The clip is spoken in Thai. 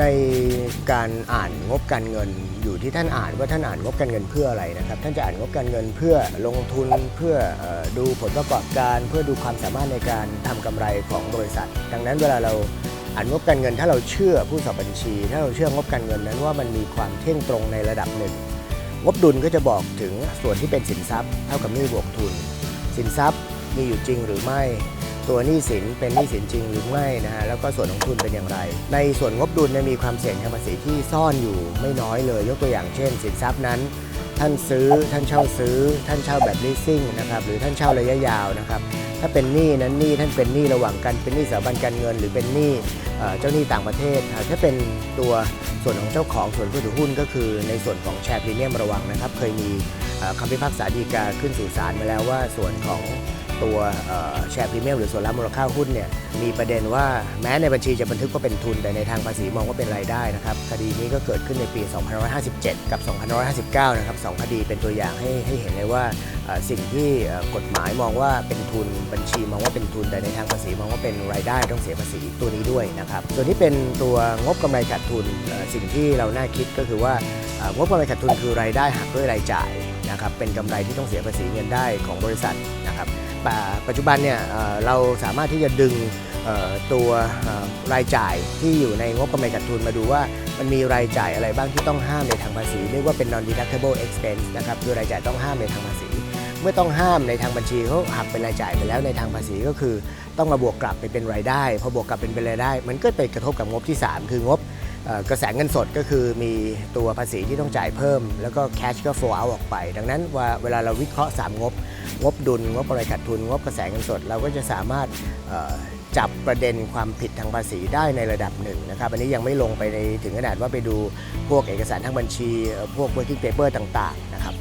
ในการอ่านงบการเงิน อยู่ที่ท่านอ่านว่าท่านอ่านงบการเงินเพื่ออะไรนะครับ ท่านจะอ่านงบการเงินเพื่อลงทุนเพื่อดูผลประกอบการ เพื่อดูความสามารถในการทำกำไรของบริษัท ดังนั้นเวลาเราอ่านงบการเงินถ้าเราเชื่อผู้สอบบัญชี ถ้าเราเชื่องบการเงินนั้นว่ามันมีความเที่ยงตรงในระดับหนึ่ง งบดุลก็จะบอกถึงส่วนที่เป็นสินทรัพย์ เท่ากับหนี้บวกทุน สินทรัพย์มีอยู่จริงหรือไม่ ตัวหนี้สินเป็นหนี้สินจริงหรือไม่นะฮะแล้วก็ส่วนของทุนเป็นอย่างไร ในส่วนงบดุลเนี่ยมีความเสี่ยงทางภาษีที่ซ่อนอยู่ไม่น้อยเลย ยกตัวอย่างเช่น สินทรัพย์นั้น ท่านซื้อท่านเช่าซื้อ ท่านเช่าแบบ leasing นะครับหรือท่านเช่าระยะยาวนะครับถ้าเป็นหนี้นั้นหนี้ท่านเป็นหนี้ระหว่างกันเป็นหนี้สถาบันการเงิน หรือเป็นหนี้เจ้าหนี้ต่างประเทศ ถ้าเป็นตัวส่วนของเจ้าของส่วนผู้ถือหุ้นก็คือในส่วนของแชร์พรีเมียมระวังนะครับ เคยมีคำพิพากษาฎีกาขึ้นสู่ศาลมาแล้วว่าส่วนของ ตัวแชร์พรีเมียมหรือส่วนรับมูลค่าหุ้นเนี่ยมีประเด็นว่าแม้ในบัญชีจะบันทึกว่าเป็นทุน แต่ในทางภาษีมองว่าเป็นรายได้นะครับคดีนี้ก็เกิดขึ้นในปี 2557 กับ 2559 นะครับสองคดีเป็นตัวอย่างให้ให้เห็นเลยว่าสิ่งที่กฎหมายมองว่าเป็นทุนบัญชีมองว่าเป็นทุนแต่ในทางภาษีมองว่าเป็นรายได้ต้องเสียภาษีตัวนี้ด้วยนะครับส่วนที่เป็นตัวงบกำไรขาดทุนสิ่งที่เราน่าคิดก็คือว่างบกำไรขาดทุนคือรายได้หักด้วยรายจ่าย นะครับเป็นกำไรที่ต้องเสียภาษีเงินได้ของบริษัทนะครับปัจจุบันเนี่ยเราสามารถที่จะดึงตัวรายจ่ายที่อยู่ในงบกำไรขาดทุนมาดูว่ามันมีรายจ่ายอะไรบ้างที่ต้องห้ามในทางภาษีเรียกว่าเป็น non deductible expense นะครับคือรายจ่ายต้องห้ามในทางภาษี เมื่อต้องห้ามในทางบัญชีเขาหักเป็นรายจ่ายไปแล้วในทางภาษีก็คือ ต้องมาบวกกลับไปเป็นรายได้พอบวกกลับเป็นเป็นรายได้ มันก็ไปกระทบกับงบที่ 3 คืองบ กระแสเงินสดก็คือมีตัวภาษีที่ต้องจ่ายเพิ่ม แล้วก็ cash ก็ flow out ออกไป ดังนั้นว่าเวลาเราวิเคราะห์ 3 งบ งบดุล งบกำไรขาดทุน งบกระแสเงินสด เราก็จะสามารถจับประเด็นความผิดทางภาษีได้ในระดับหนึ่งนะครับอันนี้ยังไม่ลงไปในถึงขนาดว่าไปดูพวกเอกสารทางบัญชีเอ่อพวก working paper ต่าง ๆ นะครับ